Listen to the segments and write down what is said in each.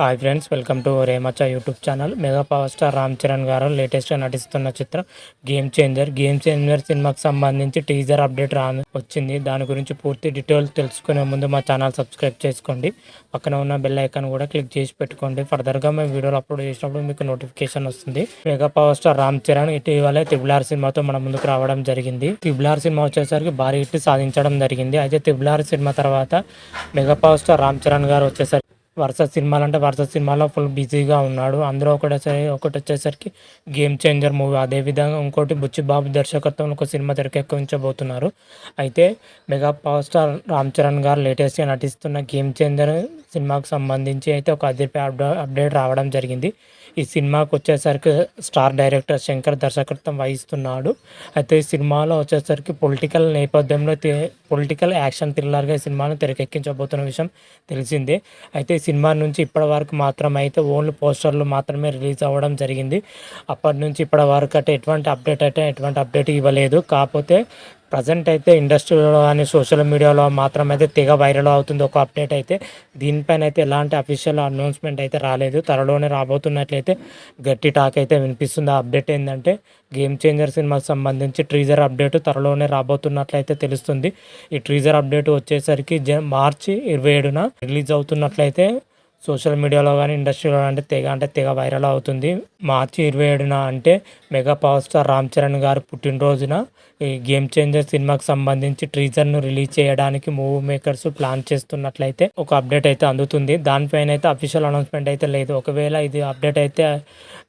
Hi friends welcome to రేమచ్చ YouTube channel mega power star Ram Charan garu లేటెస్ట్గా నటిస్తున్న చిత్రం game changer game changer సినిమాకి సంబంధించి teaser update రా వచ్చింది. దాని గురించి పూర్తి డీటెయిల్స్ తెలుసుకునే ముందు మా ఛానల్ సబ్స్క్రైబ్ చేసుకోండి. పక్కన ఉన్న బెల్ ఐకాన్ కూడా క్లిక్ చేసి పెట్టుకోండి. ఫర్దర్గా మేము వీడియోలు అప్లోడ్ చేసినప్పుడు మీకు నోటిఫికేషన్ వస్తుంది. Mega power star Ram Charan ఇటీవలే త్రిబులార్ సినిమాతో మన ముందుకు రావడం జరిగింది. త్రిబులార్ సినిమా వచ్చేసరికి భారీ హిట్ సాధించడం జరిగింది. అయితే త్రిబులార్ సినిమా తర్వాత mega power star Ram Charan garu వచ్చేసరికి వరుస సినిమాలు అంటే వరుస సినిమాలో ఫుల్ బిజీగా ఉన్నాడు. అందులో ఒకటి ఒకటి వచ్చేసరికి గేమ్ చేంజర్ మూవీ అదేవిధంగా ఇంకోటి బుచ్చిబాబు దర్శకత్వంలో ఒక సినిమా తెరకెక్కించబోతున్నారు. అయితే mega power star Ram Charan garu లేటెస్ట్గా నటిస్తున్న గేమ్ చేంజర్ సినిమాకు సంబంధించి అయితే ఒక అదిరిపై అప్డేట్ రావడం జరిగింది. ఈ సినిమాకి వచ్చేసరికి స్టార్ డైరెక్టర్ శంకర్ దర్శకత్వం వహిస్తున్నాడు. అయితే ఈ సినిమాలో వచ్చేసరికి పొలిటికల్ నేపథ్యంలో పొలిటికల్ యాక్షన్ థ్రిల్లర్గా ఈ సినిమాను తెరకెక్కించబోతున్న విషయం తెలిసిందే. అయితే ఈ సినిమా నుంచి ఇప్పటి వరకు మాత్రం అయితే ఓన్లీ పోస్టర్లు మాత్రమే రిలీజ్ అవ్వడం జరిగింది. అప్పటి నుంచి ఇప్పటి వరకు అంటే ఎటువంటి అప్డేట్ అయితే ఎటువంటి అప్డేట్ ఇవ్వలేదు. కాకపోతే ప్రజెంట్ అయితే ఇండస్ట్రీలో కానీ సోషల్ మీడియాలో మాత్రం అయితే తెగ వైరల్ అవుతుంది. ఒక అప్డేట్ అయితే దీనిపైన అయితే ఎలాంటి అఫీషియల్ అనౌన్స్మెంట్ అయితే రాలేదు. త్వరలోనే రాబోతున్నట్లయితే గట్టి టాక్ అయితే వినిపిస్తుంది. ఆ అప్డేట్ ఏంటంటే గేమ్ చేంజర్ సినిమాకి సంబంధించి ట్రీజర్ అప్డేట్ త్వరలోనే రాబోతున్నట్లయితే తెలుస్తుంది. ఈ ట్రీజర్ అప్డేట్ వచ్చేసరికి జ మార్చి ఇరవై ఏడున రిలీజ్ అవుతున్నట్లయితే సోషల్ మీడియాలో కానీ ఇండస్ట్రీలో అంటే తెగ అంటే తెగ వైరల్ అవుతుంది. మార్చి ఇరవై ఏడున అంటే mega power star Ram Charan గారు పుట్టినరోజున ఈ గేమ్ చేంజర్ సినిమాకి సంబంధించి ట్రీజర్ను రిలీజ్ చేయడానికి మూవీ మేకర్స్ ప్లాన్ చేస్తున్నట్లయితే ఒక అప్డేట్ అయితే అందుతుంది. దానిపైన అయితే అఫీషియల్ అనౌన్స్మెంట్ అయితే లేదు. ఒకవేళ ఇది అప్డేట్ అయితే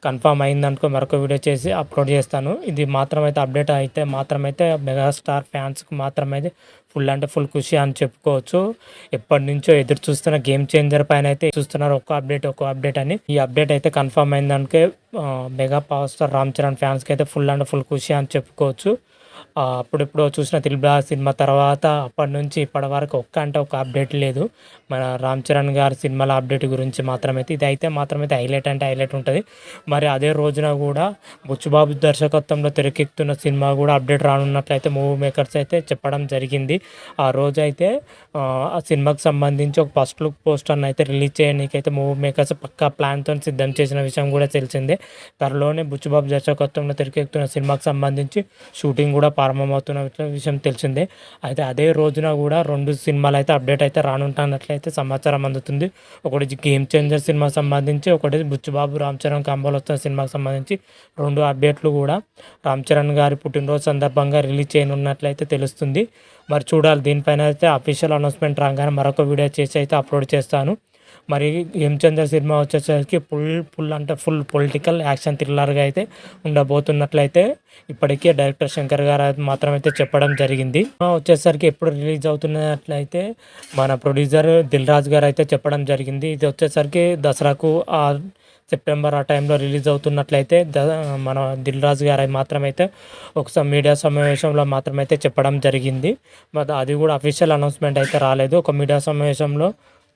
కన్ఫామ్ అయిందనుకో మరొక వీడియో చేసి అప్లోడ్ చేస్తాను. ఇది మాత్రమైతే అప్డేట్ అయితే మాత్రమైతే మెగాస్టార్ ఫ్యాన్స్కి మాత్రమైతే ఫుల్ అంటే ఫుల్ ఖుషి అని చెప్పుకోవచ్చు. ఎప్పటి నుంచో ఎదురు చూస్తున్న గేమ్ చేంజర్ పైన అయితే చూస్తున్నారు. ఒక్క అప్డేట్ ఒక అప్డేట్ అని. ఈ అప్డేట్ అయితే confirm అయిందనుకే mega power star Ram Charan ఫ్యాన్స్కి అయితే ఫుల్ అండ్ ఫుల్ ఖుషి అని చెప్పుకోవచ్చు. అప్పుడెప్పుడో చూసిన త్రిబులా సినిమా తర్వాత అప్పటి నుంచి ఇప్పటి వరకు ఒక్క అంటే ఒక అప్డేట్ లేదు. మన రామ్ చరణ్ గారి సినిమాల అప్డేట్ గురించి మాత్రమైతే ఇది అయితే మాత్రమైతే హైలైట్ అంటే హైలైట్ ఉంటుంది. మరి అదే రోజున కూడా బుచ్చుబాబు దర్శకత్వంలో తెరకెక్కుతున్న సినిమా కూడా అప్డేట్ రానున్నట్లయితే మూవీ మేకర్స్ అయితే చెప్పడం జరిగింది. ఆ రోజు అయితే ఆ సినిమాకి సంబంధించి ఒక ఫస్ట్ లుక్ పోస్టర్ని అయితే రిలీజ్ చేయడానికి అయితే మూవీ మేకర్స్ పక్కా ప్లాన్తో సిద్ధం చేసిన విషయం కూడా తెలిసిందే. త్వరలోనే బుచ్చుబాబు దర్శకత్వంలో తెరకెక్కుతున్న సినిమాకి సంబంధించి షూటింగ్ కూడా ప్రారంభమవుతున్న విషయం తెలిసిందే. అయితే అదే రోజున కూడా రెండు సినిమాలు అయితే అప్డేట్ అయితే రానుంటున్నట్లయితే సమాచారం అందుతుంది. ఒకటి గేమ్ చేంజర్ సినిమా సంబంధించి ఒకటి బుచ్చుబాబు రామ్ చరణ్ కాంబోలు వస్తున్న సినిమాకి సంబంధించి రెండు అప్డేట్లు కూడా రామ్ చరణ్ గారి పుట్టినరోజు సందర్భంగా రిలీజ్ చేయనున్నట్లయితే తెలుస్తుంది. మరి చూడాలి దీనిపైన అయితే అఫీషియల్ అనౌన్స్మెంట్ రాగానే మరొక వీడియో చేసి అయితే అప్లోడ్ చేస్తాను. మరి హేమచంద్ర సినిమా వచ్చేసరికి ఫుల్ ఫుల్ అంటే ఫుల్ పొలిటికల్ యాక్షన్ థ్రిల్లర్గా అయితే ఉండబోతున్నట్లయితే ఇప్పటికే డైరెక్టర్ శంకర్ గారు మాత్రం అయితే చెప్పడం జరిగింది. వచ్చేసరికి ఎప్పుడు రిలీజ్ అవుతున్నట్లయితే మన ప్రొడ్యూసర్ దిల్ రాజు గారు అయితే చెప్పడం జరిగింది. ఇది వచ్చేసరికి దసరాకు ఆ సెప్టెంబర్ ఆ టైంలో రిలీజ్ అవుతున్నట్లయితే ద మన దిల్ రాజు గారు మాత్రమైతే ఒకసారి మీడియా సమావేశంలో మాత్రమైతే చెప్పడం జరిగింది. అది కూడా అఫీషియల్ అనౌన్స్మెంట్ అయితే రాలేదు. ఒక మీడియా సమావేశంలో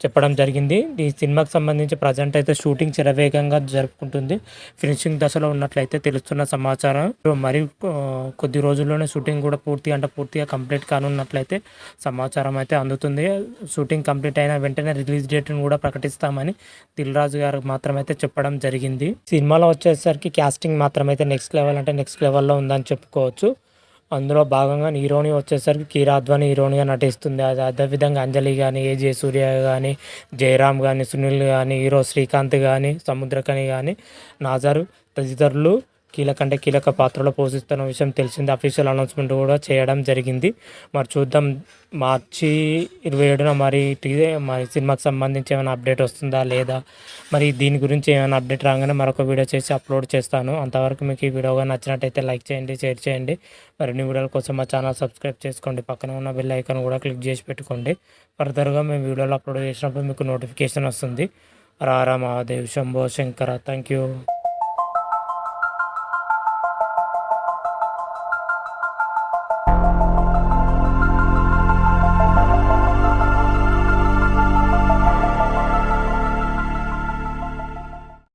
చెప్పడం జరిగింది. ఈ సినిమాకి సంబంధించి ప్రజెంట్ అయితే షూటింగ్ చిరవేగంగా జరుపుకుంటుంది. ఫినిషింగ్ దశలో ఉన్నట్లయితే తెలుస్తున్న సమాచారం. మరి కొద్ది రోజుల్లోనే షూటింగ్ కూడా పూర్తి అంటే పూర్తిగా కంప్లీట్ కానున్నట్లయితే సమాచారం అయితే అందుతుంది. షూటింగ్ కంప్లీట్ అయిన వెంటనే రిలీజ్ డేట్ని కూడా ప్రకటిస్తామని దిల్ రాజు గారు మాత్రమైతే చెప్పడం జరిగింది. సినిమాలో వచ్చేసరికి క్యాస్టింగ్ మాత్రమైతే నెక్స్ట్ లెవెల్ అంటే నెక్స్ట్ లెవెల్లో ఉందని చెప్పుకోవచ్చు. అందులో భాగంగా హీరోని వచ్చేసరికి కీరాధ్వని హీరోనిగా నటిస్తుంది. అది అదేవిధంగా అంజలి కానీ ఏ జయసూర్య కానీ జయరామ్ కానీ సునీల్ కానీ హీరో శ్రీకాంత్ కానీ సముద్రకని కానీ నాజర్ తదితరులు కీలక అంటే కీలక పాత్రలో పోషిస్తున్న విషయం తెలిసింది. అఫీషియల్ అనౌన్స్మెంట్ కూడా చేయడం జరిగింది. మరి చూద్దాం. మార్చి ఇరవై ఏడున మరి మరి సినిమాకి సంబంధించి ఏమైనా అప్డేట్ వస్తుందా లేదా? మరి దీని గురించి ఏమైనా అప్డేట్ రాగానే మరొక వీడియో చేసి అప్లోడ్ చేస్తాను. అంతవరకు మీకు ఈ వీడియోగా నచ్చినట్టయితే లైక్ చేయండి షేర్ చేయండి. మరిన్ని వీడియోల కోసం మా ఛానల్ సబ్స్క్రైబ్ చేసుకోండి. పక్కన ఉన్న బెల్ ఐకాన్ కూడా క్లిక్ చేసి పెట్టుకోండి. ఫర్దర్గా మేము వీడియోలు అప్లోడ్ చేసినప్పుడు మీకు నోటిఫికేషన్ వస్తుంది. రారా మహాదేవ్ శంభో శంకర. Thank you.